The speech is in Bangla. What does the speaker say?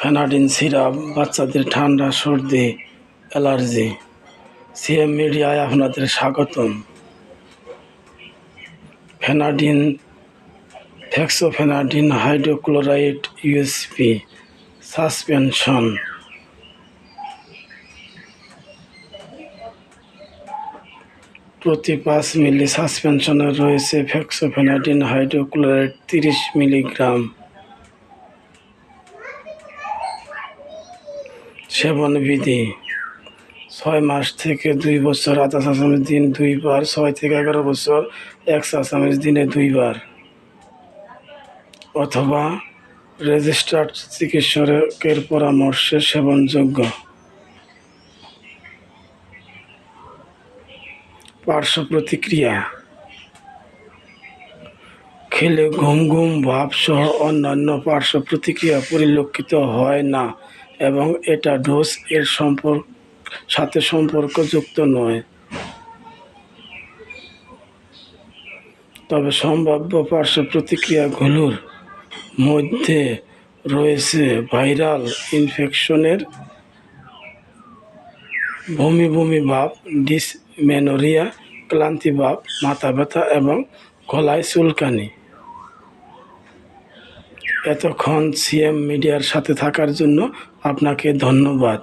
ফেনাডিন সিরাপ, বাচ্চাদের ঠান্ডা, সর্দি, অ্যালার্জি। সিএম মিডিয়ায় আপনাদের স্বাগতম। Fenadine fexofenadine hydrochloride, USP, suspension. প্রতি পাঁচ মিলি সাসপেনশনে রয়েছে ফ্যাক্সোফেনাডিন হাইড্রোক্লোরাইড, তিরিশ মিলিগ্রাম। সেবন বিধি। ছয় মাস থেকে দুই বছর আধা চা চামচ দিন দুইবার, ছয় থেকে এগারো বছর, এক চা দিনে দুইবার। অথবা রেজিস্টার্ড চিকিৎসকের পরামর্শে সেবনযোগ্য। পার্শ্ব প্রতিক্রিয়া। খেলে ঘুম ঘুম, ভাব সহ অন্যান্য পার্শ্ব প্রতিক্রিয়া পরিলক্ষিত হয় না। এবং এটা ডোজ এর সম্পর্ক, সাথে সম্পর্কযুক্ত নয়। তবে সম্ভাব্য পার্শ্ব প্রতিক্রিয়াগুলোর মধ্যে রয়েছে ভাইরাল ইনফেকশনের ভূমি ভূমি ভাব, ডিসমেনোরিয়া, ক্লান্তি ভাব, মাথা ব্যথা এবং গলায় চুলকানি। এতক্ষণ সিএম মিডিয়ার সাথে থাকার জন্য আপনাকে ধন্যবাদ।